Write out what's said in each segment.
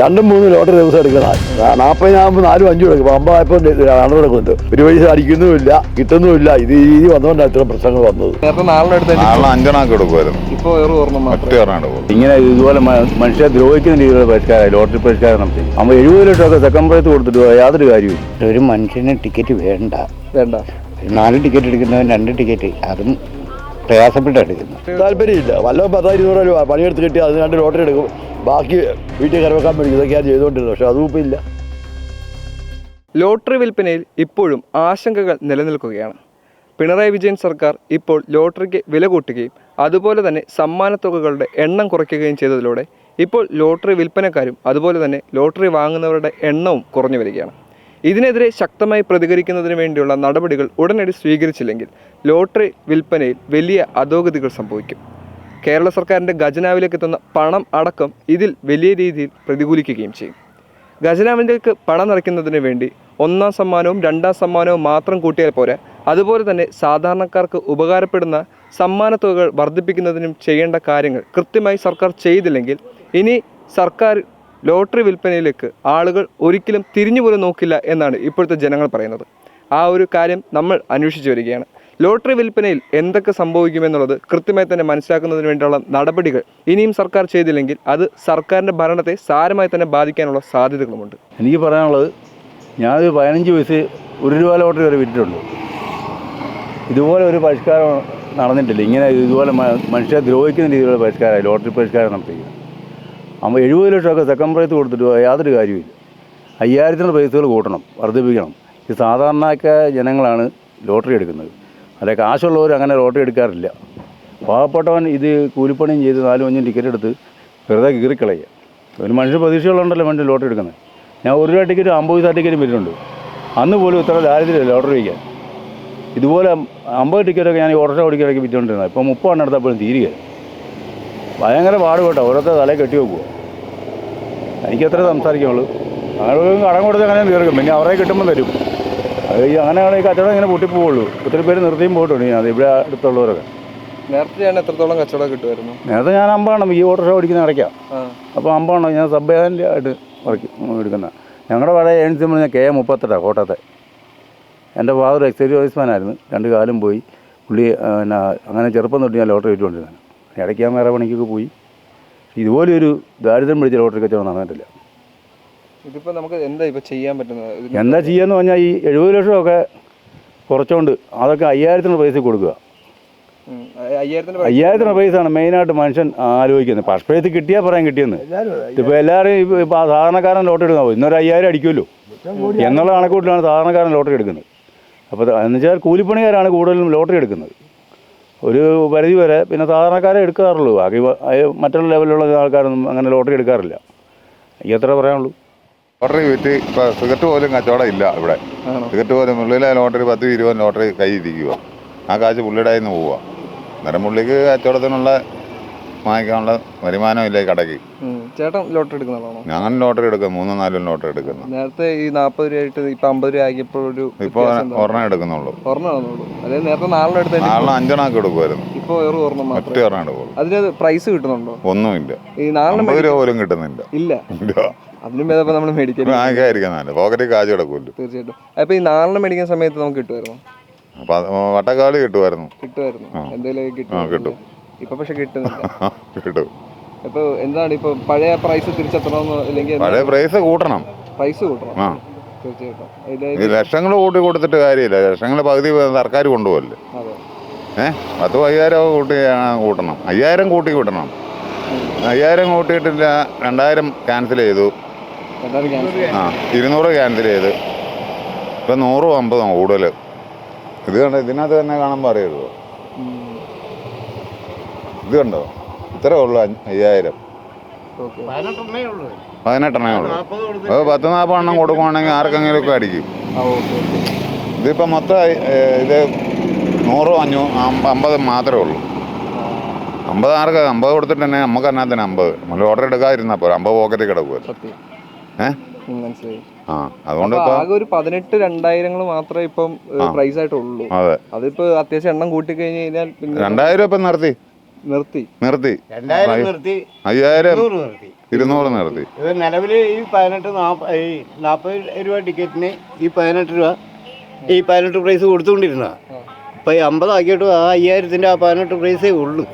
രണ്ടും മൂന്നും ലോട്ടറി ദിവസം എടുക്കണം. നാൽപ്പതിനാകുമ്പോൾ നാലും അഞ്ചും എടുക്കും. അമ്പായപ്പോൾ രണ്ടും എടുക്കുന്നത് ഒരു പൈസ അടിക്കുന്നുമില്ല കിട്ടുന്നുമില്ല. ഇത് ഈ രീതി വന്നുകൊണ്ടാണ് ഇത്ര പ്രശ്നങ്ങൾ വന്നത്. അഞ്ചെണ്ണാക്കി എടുക്കുമായിരുന്നു. ഇങ്ങനെ ഇതുപോലെ മനുഷ്യരെ ദ്രോഹിക്കുന്ന രീതിയിലുള്ള പരിഷ്കാരം ലോട്ടറി പരിഷ്കാരം നടത്തി. നമ്മൾ എഴുപത് ലക്ഷമൊക്കെ സെക്കൻഡ് പ്രൈസ് കൊടുത്തിട്ട് യാതൊരു കാര്യവും ഒരു മനുഷ്യന് ടിക്കറ്റ് വേണ്ട. വേണ്ട. നാല് ടിക്കറ്റ് എടുക്കുന്നവൻ രണ്ട് ടിക്കറ്റ്. അതും പ്രയാസപ്പെട്ട് താല്പര്യമില്ല. വല്ല പത്തായിരം ഇരുന്നൂറ് രൂപ പണിയെടുത്ത് കിട്ടി അതിന് രണ്ട് ലോട്ടറി എടുക്കും. ബാക്കി വീട്ടിൽ കരവെക്കാൻ വേണ്ടി ഇതൊക്കെയാണ് ചെയ്തുകൊണ്ടിരുന്നത്. പക്ഷെ അതും ഇപ്പം ഇല്ല. ലോട്ടറി വിൽപ്പനയിൽ ഇപ്പോഴും ആശങ്കകൾ നിലനിൽക്കുകയാണ്. പിണറായി വിജയൻ സർക്കാർ ഇപ്പോൾ ലോട്ടറിക്ക് വില കൂട്ടുകയും അതുപോലെ തന്നെ സമ്മാനത്തുകകളുടെ എണ്ണം കുറയ്ക്കുകയും ചെയ്തതിലൂടെ ഇപ്പോൾ ലോട്ടറി വിൽപ്പനക്കാരും അതുപോലെ തന്നെ ലോട്ടറി വാങ്ങുന്നവരുടെ എണ്ണവും കുറഞ്ഞു വരികയാണ്. ഇതിനെതിരെ ശക്തമായി പ്രതികരിക്കുന്നതിന് വേണ്ടിയുള്ള നടപടികൾ ഉടനടി സ്വീകരിച്ചില്ലെങ്കിൽ ലോട്ടറി വിൽപ്പനയിൽ വലിയ അധോഗതികൾ സംഭവിക്കും. കേരള സർക്കാരിന്റെ ഖജനാവിലേക്ക് എത്തുന്ന പണം അടക്കം ഇതിൽ വലിയ രീതിയിൽ പ്രതികൂലിക്കുകയും ചെയ്യും. ഖജനാവിലേക്ക് പണം നിറയ്ക്കുന്നതിന് വേണ്ടി ഒന്നാം സമ്മാനവും രണ്ടാം സമ്മാനവും മാത്രം കൂട്ടിയാൽ പോരാ. അതുപോലെ തന്നെ സാധാരണക്കാർക്ക് ഉപകാരപ്പെടുന്ന സമ്മാനത്തുകകൾ വർദ്ധിപ്പിക്കുന്നതിനും ചെയ്യേണ്ട കാര്യങ്ങൾ കൃത്യമായി സർക്കാർ ചെയ്തില്ലെങ്കിൽ ഇനി സർക്കാർ ലോട്ടറി വിൽപ്പനയിലേക്ക് ആളുകൾ ഒരിക്കലും തിരിഞ്ഞു പോലും നോക്കില്ല എന്നാണ് ഇപ്പോഴത്തെ ജനങ്ങൾ പറയുന്നത്. ആ ഒരു കാര്യം നമ്മൾ അന്വേഷിച്ചു വരികയാണ്. ലോട്ടറി വിൽപ്പനയിൽ എന്തൊക്കെ സംഭവിക്കുമെന്നുള്ളത് കൃത്യമായി തന്നെ മനസ്സിലാക്കുന്നതിന് വേണ്ടിയുള്ള നടപടികൾ ഇനിയും സർക്കാർ ചെയ്തില്ലെങ്കിൽ അത് സർക്കാരിന്റെ ഭരണത്തെ സാരമായി തന്നെ ബാധിക്കാനുള്ള സാധ്യതകളുമുണ്ട്. എനിക്ക് പറയാനുള്ളത് ഞാൻ ഒരു പതിനഞ്ച് വയസ്സ് ഒരു രൂപ ലോട്ടറി വരെ വിറ്റിട്ടുണ്ട്. ഇതുപോലെ ഒരു പരിഷ്കാരം നടന്നിട്ടില്ല. ഇങ്ങനെ ഇതുപോലെ മനുഷ്യരെ ദ്രോഹിക്കുന്ന രീതിയിലുള്ള പരിഷ്കാരമായി ലോട്ടറി പരിഷ്കാരം നടത്തിയത് അപ്പോൾ എഴുപത് ലക്ഷമൊക്കെ സെക്കൻഡ് പ്രൈസ് കൊടുത്തിട്ട് യാതൊരു കാര്യമില്ല അയ്യായിരത്തിന്റെ പൈസകൾ കൂട്ടണം വർദ്ധിപ്പിക്കണം. ഈ സാധാരണയൊക്കെ ജനങ്ങളാണ് ലോട്ടറി എടുക്കുന്നത്. അല്ലെ കാശുള്ളവർ അങ്ങനെ ലോട്ടറി എടുക്കാറില്ല. പാവപ്പെട്ടവൻ ഇത് കൂലിപ്പണിയും ചെയ്ത് നാലും അഞ്ചും ടിക്കറ്റ് എടുത്ത് വെറുതെ കീറിക്കളയുക. ഒരു മനുഷ്യ പ്രതീക്ഷകളുണ്ടല്ലോ മനുഷ്യൻ ലോട്ടറി എടുക്കുന്നത്. ഞാൻ ഒരു രൂപ ടിക്കറ്റ് അമ്പത് പൈസ ടിക്കറ്റും വരുന്നുണ്ട് അന്ന് പോലും ഇത്ര ദാരിദ്ര്യമില്ല ലോട്ടറി വയ്ക്കാൻ ഇതുപോലെ അമ്പത് ടിക്കറ്റൊക്കെ ഞാൻ ഈ ഓട്ടോറിക്ഷ ഓടിക്കാനൊക്കെ വിറ്റുകൊണ്ടിരുന്നത്. ഇപ്പോൾ മുപ്പതെണ്ണം എടുത്തപ്പോഴും തീരുക ഭയങ്കര പാടുപെട്ടോ. ഓരോരുത്തർ തലയിൽ കെട്ടി വെക്കുക എനിക്ക് എത്ര സംസാരിക്കുള്ളൂ. ഒരു കടം കൊടുത്ത് അങ്ങനെ തീർക്കും. പിന്നെ അവരെ കിട്ടുമ്പോൾ തരും. അത് ഈ അങ്ങനെയാണ് ഈ കച്ചവടം ഇങ്ങനെ പൊട്ടിപ്പോവുള്ളൂ ഒത്തിരി പേര് നിർത്തിയും പോയിട്ടുണ്ട്. ഞാൻ ഇവിടെ അടുത്തുള്ളവരൊക്കെ. നേരത്തെ ഞാൻ എത്രത്തോളം കച്ചവടം കിട്ടുമായിരുന്നു? നേരത്തെ ഞാൻ അമ്പാണ്. ഈ ഓട്ടോഷോ ഓടിക്കുന്ന അടയ്ക്കാം അപ്പോൾ അമ്പാണ്. ഞാൻ സബ് ആയിട്ട് വർക്ക് എടുക്കുന്ന. ഞങ്ങളുടെ പഴയ ഏജൻസി പറഞ്ഞാൽ കെ എം മുപ്പത്തെട്ടാണ് കോട്ടയത്തെ. എന്റെ ഫാദർ എക്സൈസ് ഓഫീസ്മാനായിരുന്നു രണ്ട് കാലം പോയി. പുള്ളി എന്നാ പിന്നെ അങ്ങനെ ചെറുപ്പം തൊട്ട് ഞാൻ ലോട്ടറി ഇട്ടുകൊണ്ടിരുന്നത് ഇടയ്ക്ക് ഞാൻ വേറെ പണിക്കൊക്കെ പോയി. ഇതുപോലെ ഒരു ദാരിദ്ര്യം പിടിച്ച ലോട്ടറി കച്ചവടം നടന്നിട്ടില്ല. ഇതിപ്പോൾ നമുക്ക് എന്താ ഇപ്പോൾ ചെയ്യാൻ പറ്റുന്നത്? എന്താ ചെയ്യാന്ന് പറഞ്ഞാൽ ഈ എഴുപത് ലക്ഷമൊക്കെ കുറച്ചുകൊണ്ട് അതൊക്കെ അയ്യായിരത്തിന് പൈസ കൊടുക്കുക. അയ്യായിരത്തിന് പൈസയാണ് മെയിനായിട്ട് മനുഷ്യൻ ആലോചിക്കുന്നത്. പക്ഷേ കിട്ടിയാൽ പറയാൻ കിട്ടിയെന്ന്. ഇപ്പോൾ എല്ലാവരും ഇപ്പോൾ സാധാരണക്കാരൻ ലോട്ടറി എടുക്കാൻ ഇന്നൊരു അയ്യായിരം അടിക്കുമല്ലോ. എന്നുള്ള കണക്കൂട്ടിലാണ് സാധാരണക്കാരൻ ലോട്ടറി എടുക്കുന്നത്. അപ്പോൾ എന്ന് വെച്ചാൽ കൂലിപ്പണിക്കാരാണ് കൂടുതലും ലോട്ടറി എടുക്കുന്നത്. ഒരു പരിധി വരെ പിന്നെ സാധാരണക്കാരെ എടുക്കാറുള്ളൂ. ബാക്കി മറ്റുള്ള ലെവലിലുള്ള ആൾക്കാരൊന്നും അങ്ങനെ ലോട്ടറി എടുക്കാറില്ല. എനിക്ക് എത്ര പറയാനുള്ളൂ. ലോട്ടറി വിറ്റ് ഇപ്പൊ സിഗരറ്റ് പോലും കച്ചവടം ഇല്ല ഇവിടെ. സിഗരറ്റ് പോലും പുള്ളിയിലെ ലോട്ടറി പത്ത് ഇരുപത് ലോട്ടറി കൈ ഇരിക്കുക ആ കാശ് പുള്ളിയുടെ കയ്യിൽ നിന്ന് പോവുക അന്നേരം പുള്ളിക്ക് കച്ചവടത്തിനുള്ള വാങ്ങിക്കാനുള്ള വരുമാനം ഇല്ലേ ഈ കടയ്ക്ക്. ചേട്ടൻ ലോട്ടറി എടുക്കുന്നതാണോ ഞാൻ ലോട്ടറി എടുക്കും. മൂന്നും നാലും ലോട്ടറി എടുക്കുന്നു. നേരത്തെ ഈ നാൽപ്പത് രൂപ ആയിട്ട് ഇപ്പൊ അമ്പത് രൂപ ആക്കിയപ്പോൾ ഒരു ഇപ്പൊ? ഒരെണ്ണം എടുക്കുന്നുള്ളൂ. ഒരെണ്ണമാണുള്ളൂ അതായത് നേരത്തെ നാലെണ്ണം എടുത്തതിന് നാളെ അഞ്ചെണ്ണമൊക്കെ എടുക്കുമായിരുന്നു. ഇപ്പൊ വേറെ ഒരെണ്ണം ഒറ്റ ഒരെണ്ണം എടുക്കുള്ളൂ. അതിന് പ്രൈസ് കിട്ടുന്നുണ്ടോ? ഒന്നുമില്ല. ഈ നാലെണ്ണം രൂപ പോലും കിട്ടുന്നില്ല. ഇല്ല. അതിനും ഭേദം നമ്മൾ മേടിക്കാൻ പോക്കറ്റിൽ കാശ് കിടക്കുമല്ലോ. തീർച്ചയായിട്ടും. അപ്പൊ ഈ നാലെണ്ണം മേടിക്കുന്ന സമയത്ത് നമുക്ക് കിട്ടുമായിരുന്നു? വട്ടക്കാളി കിട്ടുമായിരുന്നു. കിട്ടുമായിരുന്നു. എന്തെങ്കിലും കിട്ടും. ഇപ്പൊ പക്ഷെ കിട്ടുന്നില്ല. കിട്ടും. ഇപ്പൊ എന്താണ് ഇപ്പൊ പഴയ പ്രൈസ് തിരിച്ചെത്തണമെന്ന് അല്ലെങ്കിൽ പഴയ പ്രൈസ് കൂട്ടണം. പ്രൈസ് കൂട്ടണം. ആ. തീർച്ചയായിട്ടും. ഇത് ഈ ലക്ഷങ്ങൾ കൂട്ടി കൊടുത്തിട്ട് കാര്യമില്ല. ലക്ഷങ്ങൾ പകുതി സർക്കാർ കൊണ്ടുപോകല്ലേ? അതെ. ഏഹ് പത്ത് അയ്യായിരം കൂട്ടി ആ, കൂട്ടണം. അയ്യായിരം കൂട്ടി കൂട്ടണം അയ്യായിരം കൂട്ടിയിട്ടില്ല. രണ്ടായിരം ക്യാൻസൽ ചെയ്തു. എന്തായാലും ക്യാൻസൽ ആ ഇരുന്നൂറ് ക്യാൻസൽ ചെയ്ത്. ഇപ്പം നൂറും അമ്പതും കൂടുതൽ ഇത് കണ്ടോ? ഇതിനകത്ത് തന്നെ കാണുമ്പോൾ അറിയുള്ളൂ ഇത് കണ്ടോ ഇത്രേ ഉള്ളൂ അയ്യായിരം. ഓക്കെ. പതിനെട്ടെണ്ണേ ഉള്ളൂ. അത് പത്ത് നാൽപ്പത് എണ്ണം കൊടുക്കുവാണെങ്കിൽ ആർക്കെങ്കിലും ഒക്കെ അടിക്കും ഇതിപ്പോൾ മൊത്തം ഇത് നൂറും അഞ്ഞൂ അമ്പത് മാത്രമേ ഉള്ളൂ. അമ്പത് ആർക്ക്? അമ്പത് കൊടുത്തിട്ട് തന്നെ നമുക്ക് അതിനകത്ത് തന്നെ അമ്പത്. നമ്മൾ ഓർഡർ എടുക്കാതിരുന്നാൽ പോരാ. അമ്പത് പോക്കറ്റിൽ കിടക്കുക സത്യം. ഏഹ് മനസ്സിലായി. ആ അതുകൊണ്ട് ആകെ ഒരു പതിനെട്ട് രണ്ടായിരങ്ങൾ മാത്രമേ ഇപ്പം. പ്രൈസ് ആയിട്ടുള്ളൂ. അതെ. അതിപ്പോ അത്യാവശ്യം എണ്ണം കൂട്ടി കഴിഞ്ഞ് കഴിഞ്ഞാൽ പിന്നെ രണ്ടായിരം ഇപ്പം നിർത്തി. നിർത്തി. നിർത്തി. രണ്ടായിരം നിർത്തി. അയ്യായിരം. ഇരുന്നൂറ് നിർത്തി. ഇരുന്നൂറ് നിർത്തി. ഇത് നിലവിൽ ഈ പതിനെട്ട് ഈ നാൽപ്പത് രൂപ ടിക്കറ്റിന് ഈ പതിനെട്ട് രൂപ ഈ പതിനെട്ട് പ്രൈസ് കൊടുത്തുകൊണ്ടിരുന്ന ഇപ്പം ഈ അമ്പതാക്കിയിട്ട് ആ അയ്യായിരത്തിന്റെ ആ പതിനെട്ട് പ്രൈസേ ഉള്ളൂ.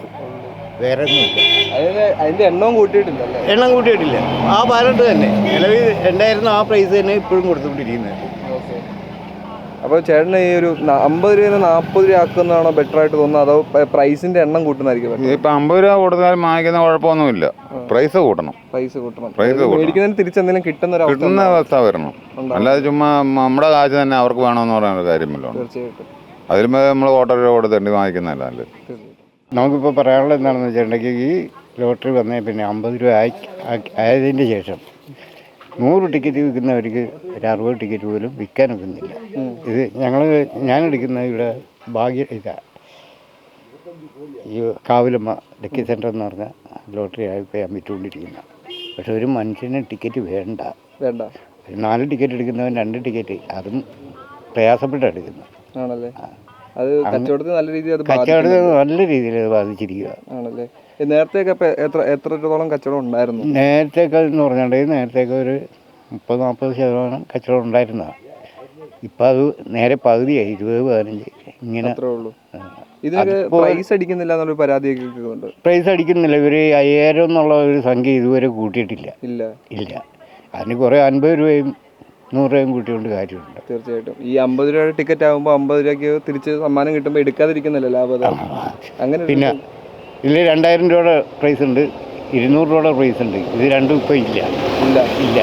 വേറെ ഒന്നുമില്ല അതിന് അതിന്റെ എണ്ണവും കൂട്ടിയിട്ടില്ലല്ലേ? എണ്ണം കൂട്ടിയിട്ടില്ല. ആ പതിനെട്ട് തന്നെ. നിലവിൽ രണ്ടായിരം ആ പ്രൈസ് തന്നെ ഇപ്പോഴും കൊടുത്തുകൊണ്ടിരിക്കുന്നത്. അപ്പോൾ ചേട്ടന് ഈ ഒരു അമ്പത് രൂപ നാൽപ്പത് രൂപ ആക്കുന്നതാണോ ബെറ്റർ ആയിട്ട് തോന്നുന്നത്? അതോ പ്രൈസിന്റെ എണ്ണം കൂട്ടുന്നതായിരിക്കും ഇപ്പൊ ഇപ്പം അമ്പത് രൂപ കൊടുത്താലും വാങ്ങിക്കുന്ന കുഴപ്പമൊന്നുമില്ല. പ്രൈസ് കൂട്ടണം. പ്രൈസ് കൂട്ടണം. പ്രൈസ് കൂട്ടണം. മേടിക്കുന്നതിന് തിരിച്ചെന്തെങ്കിലും കിട്ടുന്ന ഒരു അവസ്ഥ കിട്ടുന്ന അവസ്ഥ വരണം. അല്ലാതെ ചുമ്മാ നമ്മുടെ കാശ് തന്നെ അവർക്ക് വേണമെന്ന് പറയുന്ന കാര്യമല്ലോ തീർച്ചയായിട്ടും. അതിലും നമ്മൾ ഓട്ടോ രൂപ കൊടുത്തിട്ട് വാങ്ങിക്കുന്നതല്ല നമുക്കിപ്പോൾ പറയാനുള്ളത് എന്താണെന്ന് വെച്ചിട്ടുണ്ടെങ്കിൽ ഈ ലോട്ടറി വന്നേ പിന്നെ അമ്പത് രൂപ ആയി ആയതിന്റെ ശേഷം നൂറ് ടിക്കറ്റ് വിൽക്കുന്നവർക്ക് ഒരു അറുപത് ടിക്കറ്റ് പോലും വിൽക്കാൻ ഒക്കുന്നില്ല ഇത് ഞങ്ങൾ ഞാൻ എടുക്കുന്ന ഇവിടെ ഭാഗ്യ ഇതാണ് ഈ കാവിലമ്മ ലക്കി സെന്റർ എന്ന് പറഞ്ഞ ലോട്ടറി ആയിപ്പോൾ ഞാൻ വിറ്റുകൊണ്ടിരിക്കുന്ന. പക്ഷെ ഒരു മനുഷ്യന് ടിക്കറ്റ് വേണ്ട. വേണ്ട. നാല് ടിക്കറ്റ് എടുക്കുന്നവൻ രണ്ട് ടിക്കറ്റ് അതും പ്രയാസപ്പെട്ടാണ് എടുക്കുന്നത്. ആണല്ലേ? അത് കച്ചവടത്തിന് നല്ല രീതിയിൽ അത് കച്ചവടം ബാധിക്കുന്നുണ്ട്. നല്ല രീതിയിൽ അത് ബാധിച്ചിരിക്കുക ആണല്ലേ? നേരത്തെയൊക്കെ ഇപ്പൊ എത്ര എത്രത്തോളം കച്ചവടം ഉണ്ടായിരുന്നു? നേരത്തേക്ക് എന്ന് പറഞ്ഞിട്ടുണ്ടെങ്കിൽ നേരത്തേക്ക് ഒരു മുപ്പത് നാൽപ്പത് ശതമാനം കച്ചവടം ഉണ്ടായിരുന്നതാണ് ഇപ്പം അത് നേരെ പകുതിയായി ഇരുപത് പതിനഞ്ച്. ഇങ്ങനെ അത്രേ ഉള്ളൂ. ഇതിനൊക്കെ പ്രൈസ് അടിക്കുന്നില്ല എന്നൊരു പരാതിയൊക്കെ കേൾക്കുന്നുണ്ട്. പ്രൈസ് അടിക്കുന്നില്ല. ഇവർ അയ്യായിരം എന്നുള്ള ഒരു സംഖ്യ ഇതുവരെ കൂട്ടിയിട്ടില്ല. ഇല്ല. ഇല്ല. അതിന് കുറേ അൻപത് രൂപയും നൂറ് രൂപയും കൂട്ടിക്കൊണ്ട് കാര്യമുണ്ട്. തീർച്ചയായിട്ടും. ഈ അമ്പത് രൂപയുടെ ടിക്കറ്റ് ആകുമ്പോൾ അമ്പത് രൂപയ്ക്ക് തിരിച്ച് സമ്മാനം കിട്ടുമ്പോൾ എടുക്കാതിരിക്കുന്നില്ല ലാഭത അങ്ങനെ പിന്നെ ഇതിൽ രണ്ടായിരം രൂപയുടെ പ്രൈസ് ഉണ്ട്. ഇരുന്നൂറ് രൂപയുടെ പ്രൈസ് ഉണ്ട്. ഇത് രണ്ടും ഇപ്പം ഇല്ല. ഇല്ല. ഇല്ല.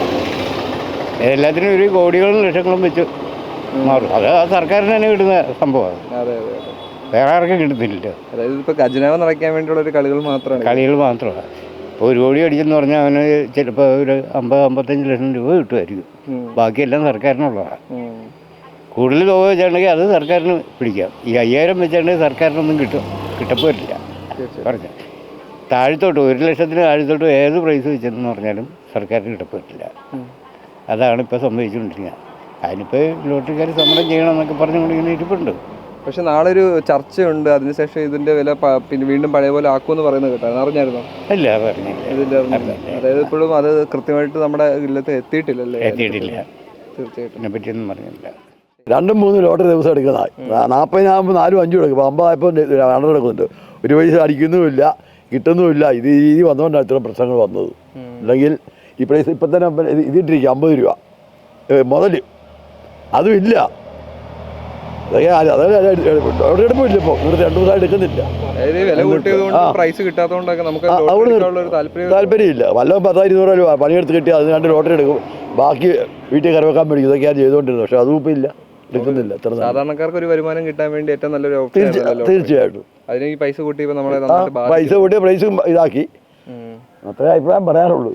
എല്ലാത്തിനും ഒരു കോടികളും ലക്ഷങ്ങളും വെച്ച് മാറും. അത് ആ സർക്കാരിന് തന്നെ കിട്ടുന്ന സംഭവമാണ് അതെ. അതെ വേറെ ആർക്കും കിട്ടുന്നില്ല അതായത് ഇപ്പോൾ ഖജനാവ് നിറയ്ക്കാൻ വേണ്ടിയുള്ള ഒരു കളികൾ മാത്രമാണ്. കളികൾ മാത്രമാണ്. ഒരു കോടി അടിച്ചെന്ന് പറഞ്ഞാൽ അവന് ചിലപ്പോൾ ഒരു അമ്പത് അമ്പത്തഞ്ച് ലക്ഷം രൂപ കിട്ടുമായിരിക്കും. ബാക്കിയെല്ലാം സർക്കാരിനുള്ളതാണ്. കൂടുതൽ തുക വെച്ചാണെങ്കിൽ അത് സർക്കാരിന് പിടിക്കാം. ഈ അയ്യായിരം വെച്ചാണെങ്കിൽ സർക്കാരിനൊന്നും കിട്ടും. കിട്ടപ്പോരില്ല തീർച്ചയായും. പറഞ്ഞു. താഴ്ത്തോട്ട് ഒരു ലക്ഷത്തിന് താഴ്ത്തോട്ട് ഏത് പ്രൈസ് വെച്ചെന്ന് പറഞ്ഞാലും സർക്കാരിന് കിട്ടപ്പോരില്ല ഉം. അതാണ് ഇപ്പോൾ സംഭവിച്ചുകൊണ്ടിരിക്കുന്നത്. അതിനിപ്പോൾ ലോട്ടറിക്കാർ സമരം ചെയ്യണമെന്നൊക്കെ പറഞ്ഞുകൊണ്ടിരിക്കുന്ന ഇരിപ്പുണ്ട്. പക്ഷെ നാളെ ഒരു ചർച്ചയുണ്ട്. അതിനുശേഷം ഇതിന്റെ വില പിന്നെ വീണ്ടും പഴയ പോലെ ആക്കുമെന്ന് പറയുന്നത് കേട്ടോ അറിഞ്ഞായിരുന്നോ? ഇല്ല ഇതിന്റെ അതായത് ഇപ്പോഴും അത് കൃത്യമായിട്ട് നമ്മുടെ ഇല്ലത്ത് എത്തിയിട്ടില്ലല്ലേ? എത്തിയിട്ടില്ല. തീർച്ചയായിട്ടും. പറഞ്ഞില്ല രണ്ടും മൂന്നും ലോട്ടറി ദിവസം എടുക്കുന്നതായി. നാൽപ്പതിനാകുമ്പോൾ നാലും അഞ്ചും എടുക്കും. അമ്പതായപ്പോൾ രണ്ടെണ്ണം എടുക്കുന്നുണ്ട്. ഒരു പൈസ അടിക്കുന്നുമില്ല കിട്ടുന്നുമില്ല. ഇത് ഈ രീതി വന്നുകൊണ്ടാണ് ഇത്ര പ്രശ്നങ്ങൾ വന്നത്. അല്ലെങ്കിൽ ഈ പ്രൈസ് ഇപ്പം തന്നെ ഇതിട്ടിരിക്കും ഇതിട്ടിരിക്കുക അമ്പത് രൂപ. മുതൽ അതുമില്ല ഇല്ല. അതൊക്കെ എടുപ്പില്ല ഇപ്പോൾ രണ്ടു എടുക്കുന്നില്ല. അവിടെ താല്പര്യമില്ല. വല്ല പത്തായിരം ഇരുന്നൂറ് രൂപ പണിയെടുത്ത് കിട്ടി അതിന് രണ്ട് ലോട്ടറി എടുക്കും. ബാക്കി വീട്ടിൽ കറി വെക്കാൻ മേടിക്കും. ഇതൊക്കെയാണ് ചെയ്തുകൊണ്ടിരുന്നത്. പക്ഷെ അതും ഇപ്പം ഇല്ല. എടുക്കുന്നില്ല. സാധാരണക്കാർക്ക് ഒരു വരുമാനം കിട്ടാൻ വേണ്ടി ഏറ്റവും നല്ലൊരു തീർച്ചയായിട്ടും. അതിന് ഈ പൈസ കൂട്ടി നമ്മളെ പൈസ കൂട്ടി പ്രൈസും ഇതാക്കി. അത്രേ അഭിപ്രായം പറയാറുള്ളൂ.